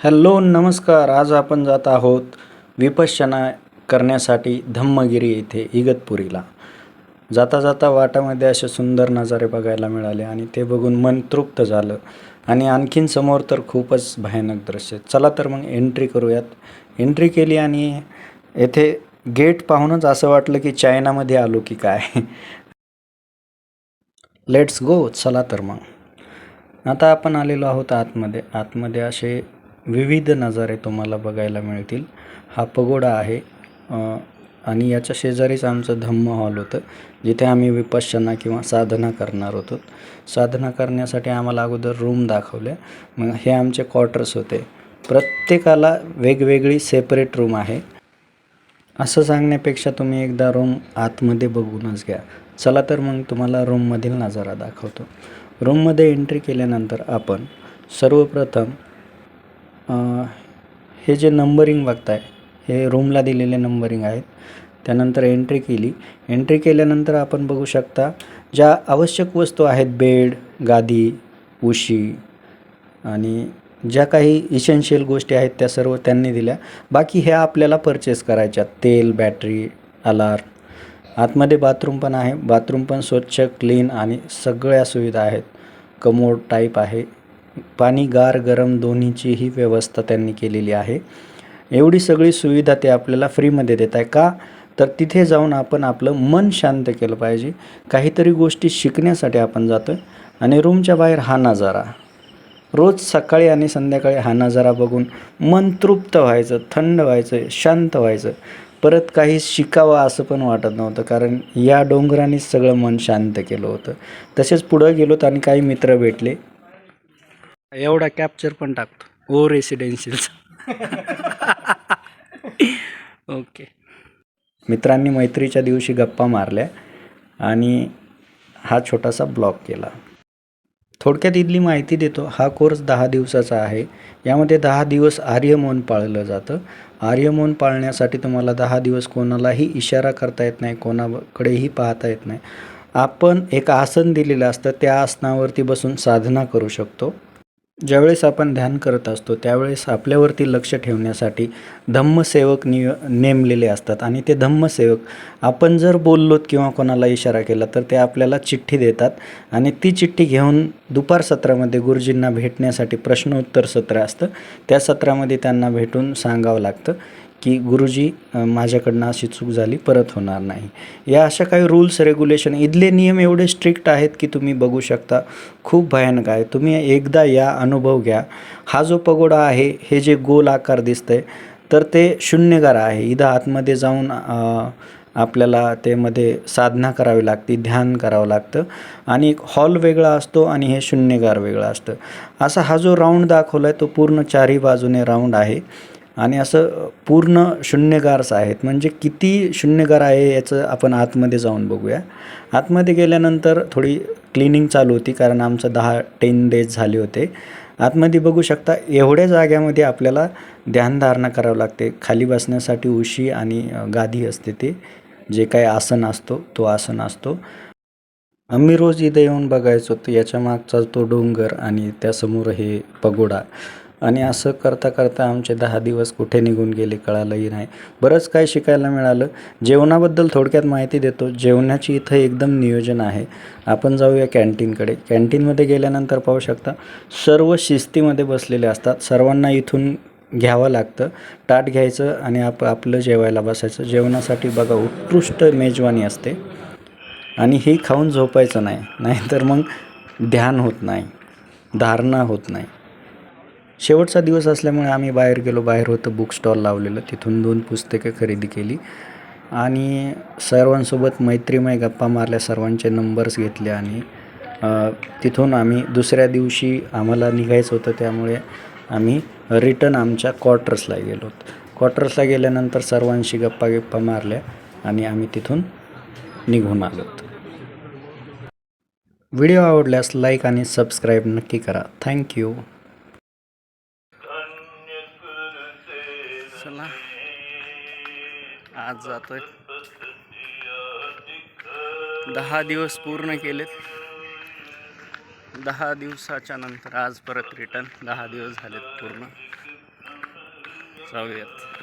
Hello नमस्कार. आज आपण जात आहोत विपश्यना करण्यासाठी धम्मगिरी येथे इगतपुरीला. जाता जाता वाटामध्ये असे सुंदर नजारे बघायला मिळाले आणि ते बघून मन तृप्त झालं. आणि आणखीन समोर तर खूपच भयानक दृश्य चला तर मग एंट्री करूयात. एंट्री केली आणि येथे गेट पाहूनच असं वाटलं की चायनामध्ये आलो की काय. लेट्स गो चला तर मग. आता आपण आलेलो आहोत आतमध्ये. आतमध्ये असे विविध नजारे तुम्हाला बघायला मिळतील. हा पगोडा आहे. आणि याच्या शेजारीच आमचं धम्म हॉल होतं जिथे आम्ही विपश्यना किंवा साधना करणार होतो. साधना करण्यासाठी आम्हाला अगोदर रूम दाखवल्या. मग हे आमचे क्वार्टर्स होते. प्रत्येकाला वेगवेगळी सेपरेट रूम आहे. असं सांगण्यापेक्षा तुम्ही एकदा रूम आतमध्ये बघूनच घ्या. चला तर मग तुम्हाला रूममधील नजारा दाखवतो. रूममध्ये एंट्री केल्यानंतर आपण सर्वप्रथम हे जे नंबरिंग बघताय हे रूमला दिलेले नंबरिंग आहेत. त्यानंतर एंट्री केली. एंट्री केल्यानंतर आपण बघू शकता ज्या आवश्यक वस्तू आहेत बेड गादी उशी आणि ज्या काही इसेन्शियल गोष्टी आहेत त्या सर्व त्यांनी दिल्या. बाकी ह्या आपल्याला परचेस करायच्या तेल बॅटरी अलार्म आतमध्ये बाथरूम पण आहे. बाथरूम पण स्वच्छ क्लीन आणि सगळ्या सुविधा आहेत. कमोड टाईप आहे. पाणी गार गरम दोन्हीचीही व्यवस्था त्यांनी केलेली आहे. एवढी सगळी सुविधा ते आपल्याला फ्रीमध्ये देत आहे का? तर तिथे जाऊन आपण आपलं मन शांत केलं पाहिजे. काहीतरी गोष्टी शिकण्यासाठी आपण जातो आणि रूमच्या बाहेर हा नजारा. रोज सकाळी आणि संध्याकाळी हा नजारा बघून मन तृप्त व्हायचं थंड व्हायचं शांत व्हायचं. परत काही शिकावं असं पण वाटत नव्हतं कारण या डोंगरानेच सगळं मन शांत केलं होतं. तसेच पुढं गेलोत आणि काही मित्र भेटले. एवढा कॅप्चर पण टाकतो. ओ रेसिडेन्शियलचा ओके मित्रांनी मैत्रीच्या दिवशी गप्पा मारल्या आणि हा छोटासा ब्लॉग केला. थोडक्यात इथली माहिती देतो. हा कोर्स दहा दिवसाचा आहे. यामध्ये दहा दिवस आर्यमौन पाळलं जातं. आर्यमौन पाळण्यासाठी तुम्हाला दहा दिवस कोणालाही इशारा करता येत नाही कोणाकडेही पाहता येत नाही. आपण एक आसन दिलेलं असतं. त्या आसनावरती बसून साधना करू शकतो. ज्यावेळेस आपण ध्यान करत असतो त्यावेळेस आपल्यावरती लक्ष ठेवण्यासाठी धम्मसेवक निय नेमलेले असतात. आणि ते धम्मसेवक आपण जर बोललोत किंवा कोणाला इशारा केला तर ते आपल्याला चिठ्ठी देतात. आणि ती चिठ्ठी घेऊन दुपार सत्रामध्ये गुरुजींना भेटण्यासाठी प्रश्नोत्तर सत्र असतं. त्या सत्रामध्ये त्यांना भेटून सांगावं लागतं. की गुरुजी माझ्याकडनं अशी चूक झाली परत होणार नाही. या अशा काही रूल्स रेग्युलेशन इथले नियम एवढे स्ट्रिक्ट आहेत की तुम्ही बघू शकता. खूप भयानक आहे. तुम्ही एकदा या अनुभव घ्या. हा जो पगोडा आहे हे जे गोल आकार दिसतंय तर ते शून्यगार आहे. इथं आतमध्ये जाऊन आपल्याला ते मध्ये साधना करावी लागते ध्यान करावं लागतं. आणि एक हॉल वेगळा असतो आणि हे शून्यगार वेगळं असतं. असा हा जो राऊंड दाखवला आहे तो पूर्ण चारही बाजूने राऊंड आहे. आणि असं पूर्ण शून्यगारच आहेत. म्हणजे किती शून्यगार आहे याचं आपण आतमध्ये जाऊन बघूया. आतमध्ये गेल्यानंतर थोडी क्लिनिंग चालू होती कारण आमचं दहा टेन डेज झाले होते. आतमध्ये बघू शकता एवढ्या जाग्यामध्ये आपल्याला ध्यानधारणा करावं लागते. खाली बसण्यासाठी उशी आणि गादी असते ते. जे काही आसन असतो तो आसन असतो. आम्ही रोज इथं येऊन बघायचो. तर याच्या मागचा तो डोंगर आणि त्यासमोर हे पगोडा. आणि असं करता करता आमचे दहा दिवस कुठे निघून गेले कळालंही नाही. बरंच काय शिकायला मिळालं. जेवणाबद्दल थोडक्यात माहिती देतो. जेवणाची इथं एकदम नियोजन आहे. आपण जाऊया कॅन्टीनकडे. कॅन्टीनमध्ये गेल्यानंतर पाहू शकता सर्व शिस्तीमध्ये बसलेले असतात. सर्वांना इथून घ्यावं लागतं. ताट घ्यायचं आणि आप आपलं जेवायला बसायचं. जेवणासाठी बघा उत्कृष्ट मेजवानी असते. आणि हे खाऊन झोपायचं नाही. नाहीतर मग ध्यान होत नाही. धारणा होत नाही. शेवटचा दिवस असल्यामुळे आम्ही बाहेर गेलो. बाहेर होतं बुक स्टॉल लावलेलं. तिथून दोन पुस्तकं खरेदी केली. आणि सर्वांसोबत मैत्रीमय गप्पा मारल्या सर्वांचे नंबर्स घेतले आणि तिथून आम्ही दुसऱ्या दिवशी आम्हाला निघायचं होतं. त्यामुळे आम्ही रिटर्न आमच्या क्वार्टर्सला गेलो. क्वार्टर्सला गेल्यानंतर सर्वांशी गप्पा गप्पा मारल्या आणि आम्ही तिथून निघून आलो. व्हिडिओ आवडल्यास लाईक आणि सबस्क्राईब नक्की करा. थँक्यू आज जातोय. दहा दिवस पूर्ण केलेत. दहा दिवसाच्या नंतर आज परत रिटर्न दहा दिवस झालेत पूर्ण. जाऊयात.